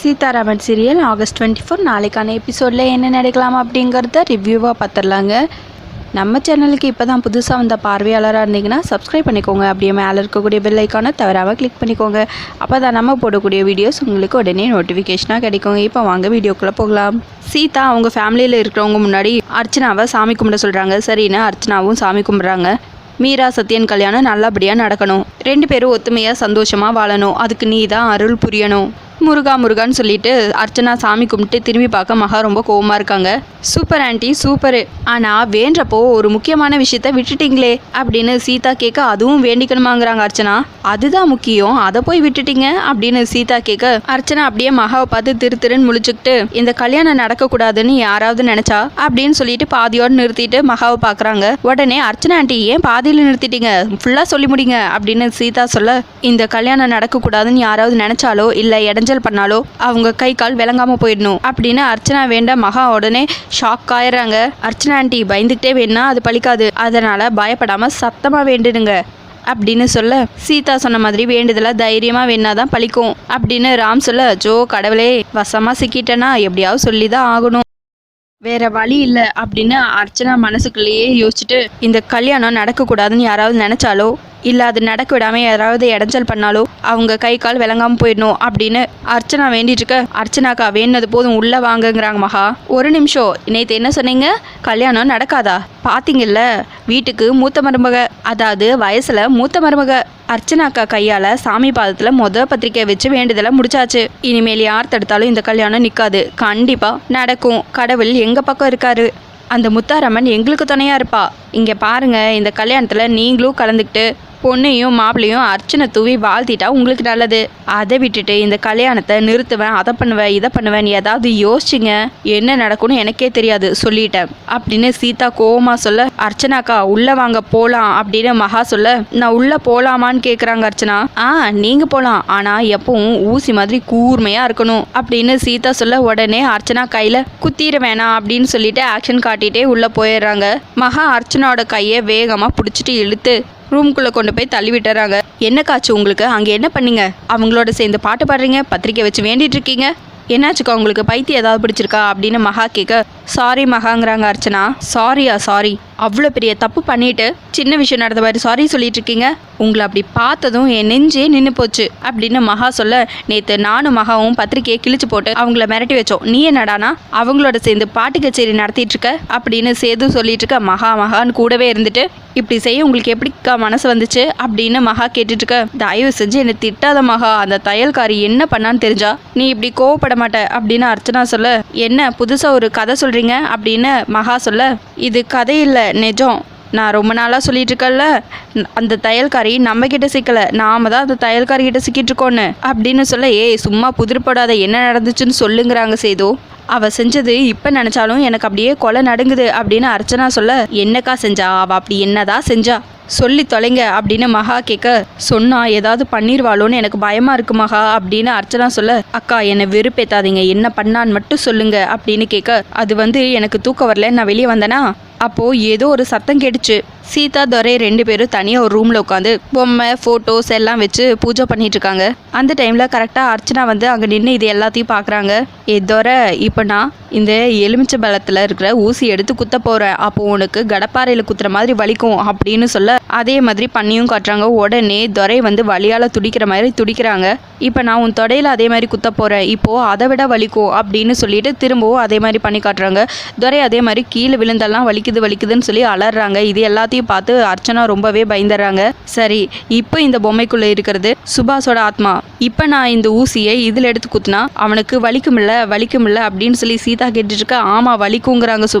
Seetharaman serial August twenty four நாளைக்கான எபிசோடில் என்ன நடக்கலாம் அப்படிங்கிறத ரிவ்யூவாக பார்த்துடலாங்க. நம்ம சேனலுக்கு இப்போ தான் புதுசாக வந்த பார்வையாளராக இருந்தீங்கன்னா சப்ஸ்கிரைப் பண்ணிக்கோங்க. அப்படியே மேலே இருக்கக்கூடிய பெல் ஐக்கானை தவறாமல் கிளிக் பண்ணிக்கோங்க. அப்போ தான் நம்ம போடக்கூடிய வீடியோஸ் உங்களுக்கு உடனே நோட்டிஃபிகேஷனாக கிடைக்கும். இப்போ வாங்க வீடியோக்குள்ளே போகலாம். சீதா அவங்க ஃபேமிலியில் இருக்கிறவங்க முன்னாடி அர்ச்சனாவை சாமி கும்பிட சொல்கிறாங்க சரின்னு அர்ச்சனாவும் சாமி கும்பிட்றாங்க? மீரா சத்யன் கல்யாணம் நல்லபடியாக நடக்கணும். ரெண்டு பேரும் ஒத்துமையாக சந்தோஷமாக வாழணும். அதுக்கு நீ தான் அருள் புரியணும். முருகா முருகான்னு சொல்லிட்டு அர்ச்சனா சாமி கும்பிட்டு திரும்பி பார்க்க மகா ரொம்ப கோவமாக இருக்காங்க. Super aunty super. ஆனால் வேண்டப்போ ஒரு முக்கியமான விஷயத்த விட்டுட்டீங்களே அப்படின்னு சீதா கேட்க அதுவும் வேண்டிக்கணுமாங்கிறாங்க அர்ச்சனா. அதுதான் முக்கியம். அதை போய் விட்டுட்டீங்க அப்படின்னு சீதா கேட்க அர்ச்சனா அப்படியே மகாவை பார்த்து திரு திருன்னு முழிச்சுக்கிட்டு இந்த கல்யாணம் நடக்கக்கூடாதுன்னு யாராவது நினைச்சா? அப்படின்னு சொல்லிட்டு பாதியோடு நிறுத்திட்டு மகாவை பார்க்குறாங்க உடனே அர்ச்சனா ஆண்டி ஏன் பாதியில் நிறுத்திட்டீங்க? ஃபுல்லாக சொல்லி முடிங்க அப்படின்னு சீதா சொல்ல இந்த கல்யாணம் நடக்கக்கூடாதுன்னு யாராவது நினைச்சாலோ இல்லை இடம் இடைஞ்சல் பண்ணாலோ அவங்க கை கால் விளங்காம போயிடணும் அப்படின்னு அர்ச்சனா வேண்ட மகா உடனே ஷாக் ஆயிடுறாங்க. அர்ச்சனா ஆண்டி பயந்துக்கிட்டே வேணா அது பழிக்காது. அதனால பயப்படாம சத்தமா வேண்டுடுங்க அப்படின்னு சொல்ல சீதா சொன்ன மாதிரி வேண்டுதல தைரியமாக வேணாதான் பழிக்கும் அப்படின்னு ராம் சொல்ல ஜோ கடவுளே வசமாக சிக்கிட்டேன்னா எப்படியாவது சொல்லி தான் ஆகணும். வேற வழி இல்லை அப்படின்னு அர்ச்சனா மனசுக்குள்ளேயே யோசிச்சுட்டு இந்த கல்யாணம் நடக்கக்கூடாதுன்னு யாராவது நினைச்சாலோ இல்லை அது நடக்க விடாமல் யாராவது இடைஞ்சல் பண்ணாலோ அவங்க கை கால் விளங்காமல் போயிடணும் அப்படின்னு அர்ச்சனா வேண்டிட்டு இருக்க. அர்ச்சனாக்கா வேணுனது போதும் உள்ளே வாங்கங்கிறாங்க மகா. ஒரு நிமிஷம். நேற்று என்ன சொன்னீங்க? கல்யாணம் நடக்காதா? பார்த்தீங்கல்ல வீட்டுக்கு மூத்த மருமக அதாவது வயசுல மூத்த மருமக. அர்ச்சனாக்கா கையால சாமி பாதத்துல முத பத்திரிக்கை வச்சு வேண்டுதலை முடிச்சாச்சு. இனிமேல் யார் தடுத்தாலும் இந்த கல்யாணம் நிக்காது. கண்டிப்பா நடக்கும். கடவுள் எங்க பக்கம் இருக்காரு? அந்த முத்தாரம்மன் எங்களுக்கு துணையா இருப்பா. இங்கே பாருங்க இந்த கல்யாணத்தில் நீங்களும் கலந்துக்கிட்டு பொண்ணையும் மாப்பிளையும் அர்ச்சனை தூவி வாழ்த்திட்டா உங்களுக்கு நல்லது. அதை விட்டுட்டு இந்த கல்யாணத்தை நிறுத்துவேன் அதை பண்ணுவேன் இதை பண்ணுவேன் ஏதாவது யோசிச்சுங்க. என்ன நடக்கும்னு எனக்கே தெரியாது சொல்லிட்டேன். அப்படின்னு சீதா கோவமா சொல்ல அர்ச்சனாக்கா உள்ள வாங்க போலாம். அப்படின்னு மகா சொல்ல நான் உள்ள போலாமான்னு கேக்குறாங்க அர்ச்சனா. ஆ நீங்க போலாம். ஆனா எப்பவும் ஊசி மாதிரி கூர்மையா இருக்கணும். அப்படின்னு சீதா சொல்ல உடனே அர்ச்சனா கையில குத்திர வேணாம். அப்படின்னு சொல்லிட்டு ஆக்ஷன் காட்டிட்டே உள்ள போயிடுறாங்க. மகா அர்ச்சனாவோட கையை வேகமாக பிடிச்சிட்டு இழுத்து ரூம்குள்ளே கொண்டு போய் தள்ளி விட்டுறாங்க. என்ன காச்சு உங்களுக்கு? அங்கே என்ன பண்ணீங்க? அவங்களோட சேர்ந்து பாட்டு பாடுறீங்க பத்திரிக்கை வச்சு வேண்டிட்டு இருக்கீங்க. என்னாச்சுக்கா உங்களுக்கு? பைத்தியம் ஏதாவது பிடிச்சிருக்கா? அப்படின்னு மகா கேட்க சாரி மகாங்கிறாங்க அர்ச்சனா. சாரியா சாரி அவ்வளோ பெரிய தப்பு பண்ணிட்டு சின்ன விஷயம் நடந்த மாதிரி சாரி சொல்லிட்டு இருக்கீங்க. உங்களை அப்படி பார்த்ததும் என் நெஞ்சே நின்று போச்சு அப்படின்னு மகா சொல்ல நேற்று நானும் மகாவும் பத்திரிக்கையை கிழிச்சு போட்டு அவங்கள மிரட்டி வச்சோம். நீ என்னடானா? அவங்களோட சேர்ந்து பாட்டு கச்சேரி நடத்திட்டு இருக்க? அப்படின்னு சேது சொல்லிட்டு இருக்க மகா மகான்னு கூடவே இருந்துட்டு இப்படி செய்ய உங்களுக்கு எப்படிக்கா மனசு வந்துச்சு? அப்படின்னு மகா கேட்டுட்டு இருக்க தயவு செஞ்சு என்னை திட்டாத மகா. அந்த தையல்காரி என்ன பண்ணான்னு தெரிஞ்சா நீ இப்படி கோவப்பட மாட்ட. அப்படின்னு அர்ச்சனா சொல்ல என்ன புதுசா ஒரு கதை சொல்கிறீங்க அப்படின்னு மகா சொல்ல இது கதை இல்லை நிஜம். நான் ரொம்ப நாளாக சொல்லிட்டு இருக்கேன்ல அந்த தையல்காரி நம்ம கிட்ட சிக்கல. நாம தான் அந்த தையல்காரி கிட்ட சிக்கிட்டு இருக்கோன்னு அப்படின்னு சொல்ல ஏய் சும்மா புதிர்படாத என்ன நடந்துச்சுன்னு சொல்லுங்கிறாங்க சேது. அவ செஞ்சது இப்ப நினைச்சாலும் எனக்கு அப்படியே கொலை நடுங்குது அப்படின்னு அர்ச்சனா சொல்ல என்னக்கா செஞ்சா? அவ அப்படி என்னதான் செஞ்சா? சொல்லி தொலைங்க அப்படின்னு மகா கேட்க சொன்னா ஏதாவது பண்ணிருவாளோன்னு எனக்கு பயமா இருக்கு மகா அப்படின்னு அர்ச்சனா சொல்ல அக்கா என்னை வெறுப்பேத்தாதீங்க. என்ன பண்ணான்னு மட்டும் சொல்லுங்க அப்படின்னு கேட்க அது வந்து எனக்கு தூக்கம் வரல. நான் வெளியே வந்தேனா? அப்போ ஏதோ ஒரு சத்தம் கேட்டுச்சு. சீதா துரை ரெண்டு பேரும் தனியாக ஒரு ரூமில் உட்காந்து பொம்மை ஃபோட்டோஸ் எல்லாம் வச்சு பூஜை பண்ணிட்டு இருக்காங்க. அந்த டைமில் கரெக்டாக அர்ச்சனா வந்து அங்கே நின்று இது எல்லாத்தையும் பார்க்குறாங்க ஏ துரை இப்போ நான் இந்த எலுமிச்சை பழத்தில் இருக்கிற ஊசி எடுத்து குத்த போகிறேன் அப்போ உனக்கு கடப்பாறையில் குத்துற மாதிரி வலிக்கும் அப்படின்னு சொல்ல அதே மாதிரி பண்ணியும் காட்டுறாங்க. உடனே துரை வந்து வலியால் துடிக்கிற மாதிரி துடிக்கிறாங்க. இப்போ நான் உன் தொடையில் அதே மாதிரி குத்த போகிறேன் இப்போது அதை விட வலிக்கும் அப்படின்னு சொல்லிட்டு திரும்பவும் அதே மாதிரி பண்ணி காட்டுறாங்க. துரை அதே மாதிரி கீழே விழுந்தெல்லாம் வலிக்குது வலிக்குதுன்னு சொல்லி அலறாங்க. இது எல்லாத்தையும் பார்த்து அர்ச்சனா ரொம்பவே பயந்துடுறாங்க சரி இப்போ இந்த பொம்மைக்குள்ளே இருக்கிறது சுபாஷோட ஆத்மா. இப்போ நான் இந்த ஊசியை இதில் எடுத்து குத்துனா அவனுக்கு வலிக்குமில்ல வலிக்குமில்ல அப்படின்னு சொல்லி சீதா கேட்டுட்டு இருக்க ஆமாம் வலிக்குங்கிறாங்க சு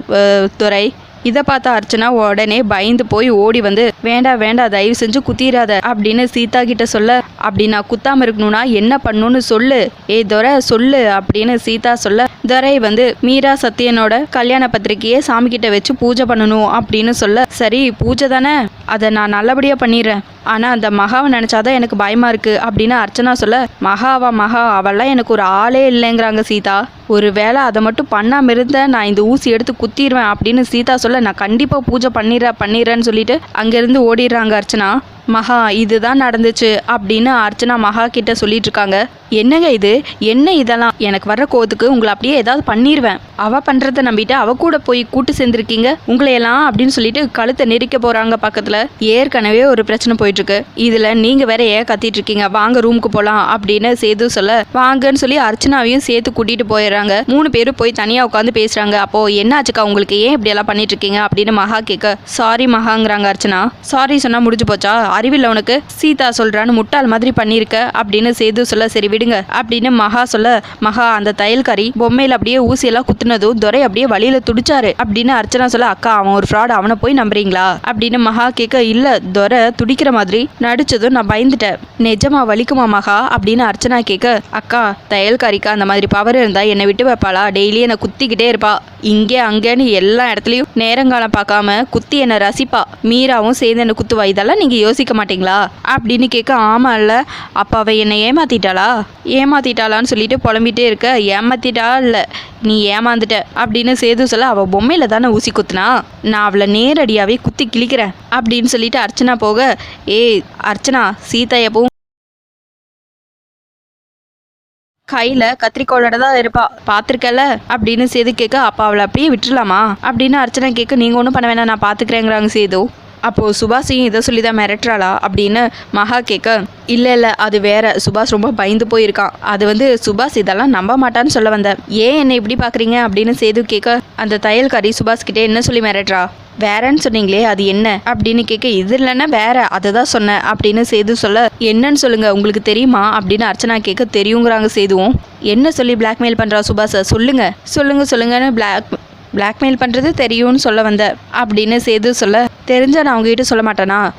துறை இதை பார்த்த அர்ச்சனா உடனே பயந்து போய் ஓடி வந்து வேண்டாம் வேண்டாம் தயவு செஞ்சு குத்திராத அப்படின்னு சீதா கிட்ட சொல்ல அப்படி நான் குத்தாம இருக்கணும்னா என்ன பண்ணுன்னு சொல்லு. ஏ துரை சொல்லு அப்படின்னு சீதா சொல்ல துரை வந்து மீரா சத்யனோட கல்யாண பத்திரிக்கையை சாமி கிட்ட வச்சு பூஜை பண்ணணும் அப்படின்னு சொல்ல சரி பூஜை தானே? அதை நான் நல்லபடியாக பண்ணிடுறேன். ஆனால் அந்த மகாவை நினச்சாதான் எனக்கு பயமாக இருக்குது அப்படின்னு அர்ச்சனா சொல்ல மகாவா மகா அவெல்லாம் எனக்கு ஒரு ஆளே இல்லைங்கிறாங்க சீதா. ஒரு வேளை அதை மட்டும் பண்ணாமல் இருந்த நான் இந்த ஊசி எடுத்து குத்திடுவேன் அப்படின்னு சீதா சொல்ல நான் கண்டிப்பாக பூஜை பண்ணிடுறேன் பண்ணிடுறேன்னு சொல்லிட்டு அங்கேருந்து ஓடிடுறாங்க அர்ச்சனா. மகா இதுதான் நடந்துச்சு அப்படின்னு அர்ச்சனா மகா கிட்ட சொல்லிட்டு இருக்காங்க என்னங்க இது? என்ன இதெல்லாம்? எனக்கு வர்ற கோத்துக்கு உங்களை அப்படியே ஏதாவது பண்ணிடுவேன் அவ பண்றத நம்பிட்டு அவ கூட போய் கூட்டு சேர்ந்துருக்கீங்க? உங்களையெல்லாம் அப்படின்னு சொல்லிட்டு கழுத்தை நெரிக்க போறாங்க பக்கத்துல. ஏற்கனவே ஒரு பிரச்சனை போயிட்டு இருக்கு இதுல நீங்க வேற ஏன் கத்திட்டு இருக்கீங்க வாங்க ரூமுக்கு போலாம் அப்படின்னு சேது சொல்ல வாங்கன்னு சொல்லி அர்ச்சனாவையும் சேர்த்து கூட்டிட்டு போயிடுறாங்க. மூணு பேரும் போய் தனியா உட்காந்து பேசுறாங்க. அப்போ என்னாச்சுக்கா? உங்களுக்கு ஏன் இப்படி எல்லாம் பண்ணிட்டு இருக்கீங்க அப்படின்னு மகா கேட்க சாரி மகாங்கிறாங்க அர்ச்சனா. சாரி சொன்னா முடிஞ்சு போச்சா? அறிவில்ல உனக்கு. சீதா சொல்றான்னு முட்டாள் மாதிரி பண்ணியிருக்க. அப்படின்னு சேது சொல்ல சரி விடுங்க அப்படின்னு மகா சொல்ல மகா அந்த தையல்காரி பொம்மையில அப்படியே ஊசியெல்லாம் குத்துனதும் துரை அப்படியே வழியில துடிச்சாரு அப்படின்னு அர்ச்சனா சொல்ல அக்கா அவன் ஒரு ஃப்ராட் அவனை போய் நம்புறீங்களா? அப்படின்னு மகா கேட்க இல்ல துரை துடிக்கிற மாதிரி நடிச்சதும் நான் பயந்துட்டேன். நிஜமா வலிக்குமா மகா? அப்படின்னு அர்ச்சனா கேட்க அக்கா தையல்காரிக்கா அந்த மாதிரி பவர் இருந்தா என்னை விட்டு வைப்பாளா? டெய்லி என்னை குத்திக்கிட்டே இருப்பா. இங்கே அங்கேன்னு எல்லா இடத்துலையும் நேரங்காலம் பார்க்காம குத்தி என்னை ரசிப்பா. மீராவும் சேர்ந்து என்னை குத்துவா? இதெல்லாம் நீங்கள் யோசிக்க மாட்டீங்களா? அப்படின்னு கேட்க ஆமா இல்லை. அப்போ அவள் என்னை ஏமாத்திட்டாளா? ஏமாத்திட்டாளான்னு சொல்லிட்டு புலம்பிட்டே இருக்க. ஏமாத்திட்டா இல்லை. நீ ஏமாந்துட்ட. அப்படின்னு சேது சொல்ல அவள் பொம்மையில் தானே ஊசி குத்துனா? நான் அவளை நேரடியாகவே குத்தி கிழிக்கிறேன். அப்படின்னு சொல்லிட்டு அர்ச்சனா போக ஏய் அர்ச்சனா சீதா எப்பவும் கையில கத்திரிக்கோளோட தான் இருப்பா. பார்த்துருக்கல? அப்படின்னு சேது கேட்க அப்ப அவளை அப்படியே விட்டுறலாமா? அப்படின்னு அர்ச்சனை கேட்க நீங்க ஒன்றும் பண்ண வேணாம். நான் பாத்துக்கிறேங்கிறாங்க சேது. அப்போது சுபாஷையும் இதை சொல்லி தான் மிரட்டுறாளா அப்படின்னு மகா கேட்க இல்லை இல்லை அது வேற. சுபாஷ் ரொம்ப பயந்து போயிருக்கான் அது வந்து சுபாஷ் இதெல்லாம் நம்ப மாட்டான்னு சொல்ல வந்தேன் ஏன் என்னை இப்படி பார்க்குறீங்க அப்படின்னு சேது கேட்க அந்த தையல்காரி சுபாஷ் கிட்டே என்ன சொல்லி மிரட்டுறா? வேறன்னு சொன்னீங்களே அது என்ன? அப்படின்னு கேட்க இது இல்லைன்னா வேற. அதை தான் சொன்னேன். அப்படின்னு சேது சொல்ல என்னன்னு சொல்லுங்க. உங்களுக்கு தெரியுமா? அப்படின்னு அர்ச்சனா கேட்க தெரியுங்கிறாங்க சேதுவும். என்ன சொல்லி பிளாக்மெயில் பண்ணுறா சுபாஷ? சொல்லுங்க. சொல்லுங்க சொல்லுங்கன்னு பிளாக் பிளாக்மெயில் பண்ணுறது தெரியும்னு சொல்ல வந்த. அப்படின்னு சேது சொல்ல தெரிஞ்சா நான் உங்ககிட்ட சொல்ல மாட்டேனா?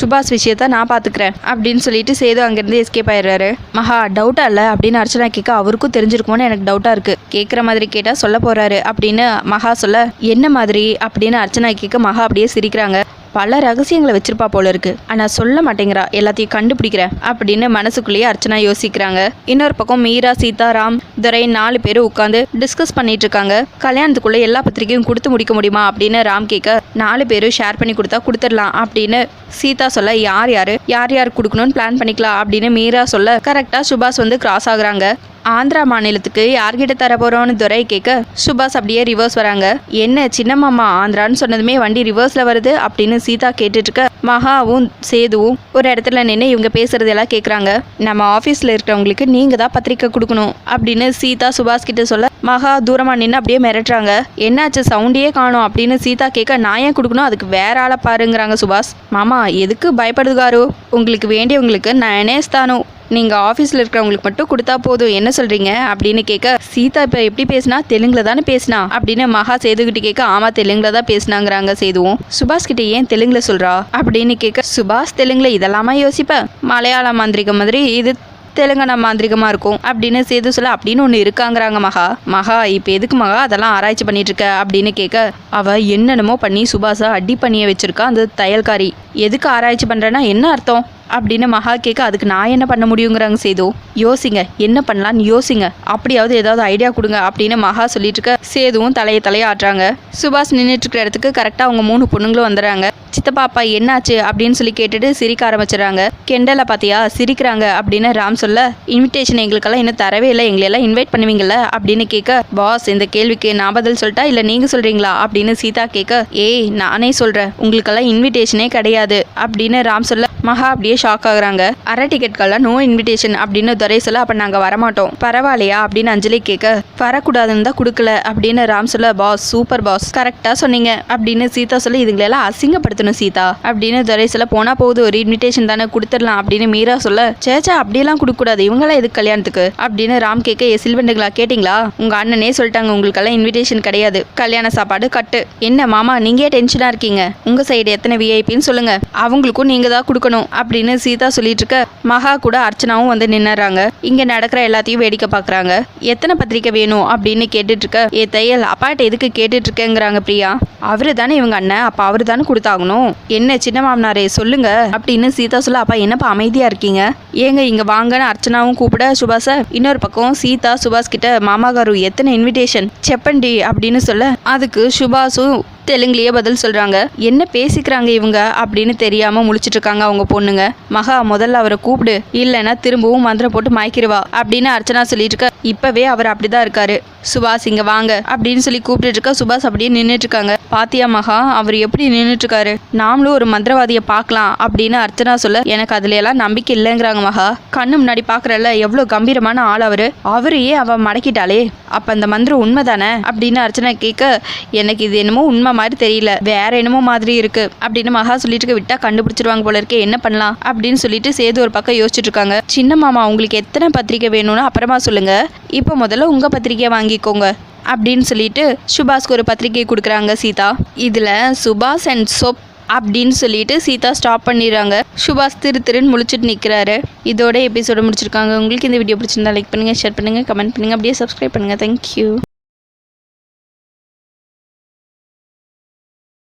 சுபாஷ் விஷயத்த நான் பார்த்துக்கிறேன் அப்படின்னு சொல்லிட்டு சேது அங்கேருந்து எஸ்கேப் ஆயிடுறாரு. மகா டவுட்டாக இல்லை? அப்படின்னு அர்ச்சனா கேட்க அவருக்கும் தெரிஞ்சிருக்குமோன்னு எனக்கு டவுட்டாக இருக்குது கேட்குற மாதிரி கேட்டால் சொல்ல போகிறாரு அப்படின்னு மகா சொல்ல என்ன மாதிரி? அப்படின்னு அர்ச்சனா கேட்க மகா அப்படியே சிரிக்கிறாங்க. பல ரகசியங்களை வச்சிருப்பா போல இருக்கு. ஆனா சொல்ல மாட்டேங்கிறா எல்லாத்தையும் கண்டுபிடிக்கிறேன் அப்படின்னு மனசுக்குள்ளேயே அர்ச்சனா யோசிக்கிறாங்க. இன்னொரு பக்கம் மீரா சீதா ராம் துரை நாலு பேரும் உட்காந்து டிஸ்கஸ் பண்ணிட்டு இருக்காங்க கல்யாணத்துக்குள்ள எல்லா பத்திரிக்கையும் கொடுத்து முடிக்க முடியுமா அப்படின்னு ராம் கேட்க நாலு பேரும் ஷேர் பண்ணி கொடுத்தா கொடுத்துடலாம் அப்படின்னு சீதா சொல்ல யார் யாரு? யார் யார் கொடுக்கணும்னு பிளான் பண்ணிக்கலாம்? அப்படின்னு மீரா சொல்ல கரெக்டா சுபாஷ் வந்து கிராஸ் ஆகுறாங்க. ஆந்திரா மாநிலத்துக்கு யார்கிட்ட தர போறோம்னு துரை கேட்க சுபாஷ் அப்படியே ரிவர்ஸ் வராங்க. என்ன சின்ன மாமா ஆந்திரான்னு சொன்னதுமே வண்டி ரிவர்ஸ்ல வருது அப்படின்னு சீதா கேட்டுட்டு இருக்க மகாவும் சேதுவும் ஒரு இடத்துல நின்று இவங்க பேசுறதெல்லாம் கேட்குறாங்க நம்ம ஆஃபீஸில் இருக்கிறவங்களுக்கு நீங்கள் தான் பத்திரிக்கை கொடுக்கணும் அப்படின்னு சீதா சுபாஷ் கிட்ட சொல்ல மகா தூரமாக நின்று அப்படியே மிரட்டுறாங்க. என்னாச்சு சவுண்டே காணும் அப்படின்னு சீதா கேட்க நான் ஏன் கொடுக்கணும்? அதுக்கு வேற ஆளை பாருங்கிறாங்க சுபாஷ். மாமா எதுக்கு பயப்படுதுகாரோ உங்களுக்கு வேண்டியவங்களுக்கு நானே ஸ்தானம். நீங்கள் ஆஃபீஸில் இருக்கிறவங்களுக்கு மட்டும் கொடுத்தா போதும். என்ன சொல்கிறீங்க அப்படின்னு கேட்க சீதா இப்போ எப்படி பேசினா? தெலுங்குல தானே பேசினா? அப்படின்னு மகா சேதுகிட்ட கேட்க ஆமாம் தெலுங்குல தான் பேசினாங்கிறாங்க சேதுவும். சுபாஷ் கிட்ட ஏன் தெலுங்குல சொல்கிறா அப்படின்னு கேட்க சுபாஷ் தெலுங்குல இதெல்லாமா யோசிப்பேன் மலையாள மாந்திரிக மாதிரி இது தெலுங்கானா மாந்திரிகமாக இருக்கும் அப்படின்னு சேது சொல்ல அப்படின்னு ஒன்று இருக்காங்கிறாங்க மகா. மகா இப்போ எதுக்கு மகா? அதெல்லாம் ஆராய்ச்சி பண்ணிட்டு இருக்க. அப்படின்னு கேட்க அவ என்னென்னமோ பண்ணி சுபாஷை அடி பண்ணிய வச்சிருக்கா அந்த தையல்காரி. எதுக்கு ஆராய்ச்சி பண்ணுறேன்னா என்ன அர்த்தம்? அப்படின்னு மகா கேட்க அதுக்கு நான் என்ன பண்ண முடியுங்கிறாங்க சேது? யோசிங்க. என்ன பண்ணலான்னு யோசிங்க. அப்படியாவது ஏதாவது ஐடியா கொடுங்க அப்படின்னு மகா சொல்லிட்டு இருக்க சேதுவும் தலையை தலையை ஆட்டுறாங்க. சுபாஷ் நின்றுட்டு இருக்கிற இடத்துக்கு கரெக்டாக அவங்க மூணு பொண்ணுங்களும் வந்துடுறாங்க சித்தப்பா அப்பா என்னாச்சு? அப்படின்னு சொல்லி கேட்டுட்டு சிரிக்க ஆரம்பிச்சிடுறாங்க. கெண்டலை பார்த்தியா சிரிக்கிறாங்க அப்படின்னு ராம் சொல்ல இன்விடேஷன் எங்களுக்கெல்லாம் இன்னும் தரவே இல்லை. எங்களெல்லாம் இன்வைட் பண்ணுவீங்கல்ல? அப்படின்னு கேட்க பாஸ் இந்த கேள்விக்கு நான் பதில் சொல்லிட்டா இல்லை நீங்கள் சொல்கிறீங்களா அப்படின்னு சீதா கேட்க ஏய் நானே சொல்கிறேன் உங்களுக்கெல்லாம் இன்விடேஷனே கிடையாது. அப்படின்னு ராம் சொல்ல மகா அப்படியே ஷாக் ஆகுறாங்க. அரை டிக்கெட்கெல்லாம் நோ இன்விடேஷன் அப்படின்னு துரை சொல்ல அப்போ நாங்கள் வரமாட்டோம். பரவாயில்லையா அப்படின்னு அஞ்சலி கேட்க வரக்கூடாதுன்னு தான் கொடுக்கல அப்படின்னு ராம் சொல்ல பாஸ் சூப்பர் பாஸ் கரெக்டாக சொன்னீங்க. அப்படின்னு சீதா சொல்ல இதுங்களெல்லாம் அசிங்கப்படுத்தணும் சீதா. அப்படின்னு துரை சொல்ல போனா போகுது ஒரு இன்விடேஷன் தானே கொடுத்துடலாம். அப்படின்னு மீரா சொல்ல சேச்சா அப்படியெல்லாம் கொடுக்கக்கூடாது. இவங்களாம் எதுக்கு கல்யாணத்துக்கு? அப்படின்னு ராம் கேட்க ஏ சில்வண்டுங்களா கேட்டிங்களா? உங்க அண்ணனே சொல்லிட்டாங்க உங்களுக்கெல்லாம் இன்விடேஷன் கிடையாது. கல்யாண சாப்பாடு கட்டு. என்ன மாமா நீங்க டென்ஷனா இருக்கீங்க? உங்க சைடு எத்தனை விஐபின்னு சொல்லுங்க. அவங்களுக்கும் நீங்க தான் கொடுக்கணும். அப்படின்னு சீதா சொல்லிட்டு இருக்க மகா கூட அர்ச்சனாவும் வந்து நின்னுறாங்க. இங்க நடக்கிற எல்லாத்தையும் வேடிக்கை பாக்குறாங்க எத்தனை பத்திரிக்கை வேணும் அப்படின்னு கேட்டுட்டு இருக்க ஏ தையல் அப்பாட்ட எதுக்கு கேட்டுட்டு இருக்கேங்கிறாங்க பிரியா. அவரு தானே இவங்க அண்ணன் அப்ப அவரு தானே கொடுத்தாகணும். என்ன சின்ன மாமனாரே சொல்லுங்க அப்படின்னு சீதா சொல்ல அப்பா என்னப்பா அமைதியா இருக்கீங்க? ஏங்க இங்க வாங்கன்னு அர்ச்சனாவும் கூப்பிட சுபாஷ இன்னொரு பக்கம் சீதா சுபாஷ் கிட்ட மாமா எத்தனை இன்விடேஷன் செப்பண்டி அப்படின்னு சொல்ல அதுக்கு சுபாஷும் தெலுங்குலயே பதில் சொல்கிறாங்க என்ன பேசிக்கிறாங்க இவங்க? அப்படின்னு தெரியாமல் முழிச்சிட்டு இருக்காங்க அவங்க பொண்ணுங்க. மகா முதல்ல அவரை கூப்பிடு. இல்லைன்னா திரும்பவும் மந்திரம் போட்டு மயக்கிடுவா அப்படின்னு அர்ச்சனா சொல்லிட்டு இருக்க இப்போவே அவர் அப்படிதான் இருக்காரு. சுபாஷ் இங்க வாங்க. அப்படின்னு சொல்லி கூப்பிட்டு இருக்க சுபாஷ் அப்படியே நின்றுட்டு இருக்காங்க பாத்தியா மகா அவர் எப்படி நின்றுட்டு இருக்காரு நாமளும் ஒரு மந்திரவாதியை பார்க்கலாம் அப்படின்னு அர்ச்சனா சொல்ல. எனக்கு அதுல எல்லாம் நம்பிக்கை இல்லைங்கிறாங்க மகா. கண்ணு முன்னாடி பாக்குறல எவ்வளோ கம்பீரமான ஆள் அவரு. அவரையே அவ மடக்கிட்டாளே. அப்ப அந்த மந்திரம் உண்மைதானே? அப்படின்னு அர்ச்சனா கேட்க. எனக்கு இது என்னமோ உண்மை மாதிரி தெரியல. வேற என்னமோ மாதிரி இருக்கு. அப்படின்னு மகா சொல்லிட்டு இருக்க, விட்டா கண்டுபிடிச்சிருவாங்க போல இருக்கே என்ன பண்ணலாம்? அப்படின்னு சொல்லிட்டு சேது ஒரு பக்கம் யோசிச்சுட்டு இருக்காங்க. சின்ன மாமா உங்களுக்கு எத்தனை பத்திரிக்கை வேணும்னு அப்புறமா சொல்லுங்க. இப்போ முதல்ல உங்க பத்திரிக்கையை வாங்கிக்கோங்க. அப்படின்னு சொல்லிட்டு சுபாஷ்க்கு ஒரு பத்திரிக்கை கொடுக்குறாங்க சீதா. இதில் சுபாஷ் அண்ட் சோப் அப்படின்னு சொல்லிட்டு சீதா ஸ்டாப் பண்ணிடுறாங்க. சுபாஷ் திரு திருன்னு முழிச்சிட்டு நிற்கிறாரு இதோட எபிசோட முடிச்சிருக்காங்க. உங்களுக்கு இந்த வீடியோ பிடிச்சிருந்தா லைக் பண்ணுங்கள் ஷேர் பண்ணுங்கள் கமெண்ட் பண்ணுங்கள் அப்படியே சப்ஸ்கிரைப் பண்ணுங்கள் தேங்க்யூ